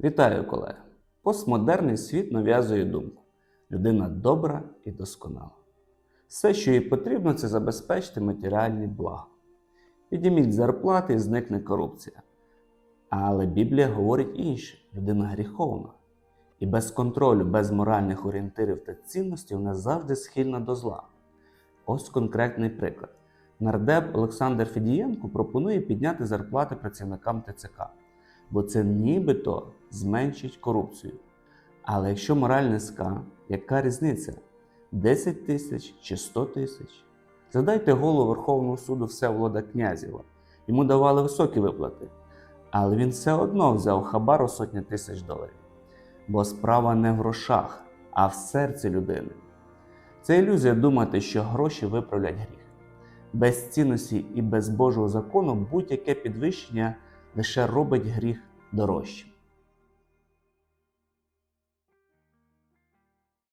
Вітаю, колеги! Постмодерний світ нав'язує думку. Людина добра і досконала. Все, що їй потрібно, це забезпечити матеріальні блага. Підніміть зарплати і зникне корупція. Але Біблія говорить інше: людина гріховна. І без контролю, без моральних орієнтирів та цінностей вона завжди схильна до зла. Ось конкретний приклад. Нардеп Олександр Федієнко пропонує підняти зарплати працівникам ТЦК, бо це нібито зменшить корупцію. Але якщо мораль низька, яка різниця? 10 тисяч чи 100 тисяч? Задайте голову Верховного суду Всеволода Князєва. Йому давали високі виплати, але він все одно взяв хабар у сотні тисяч доларів. Бо справа не в грошах, а в серці людини. Це ілюзія думати, що гроші виправлять гріх. Без цінності і без Божого закону будь-яке підвищення лише робить гріх дорожчим.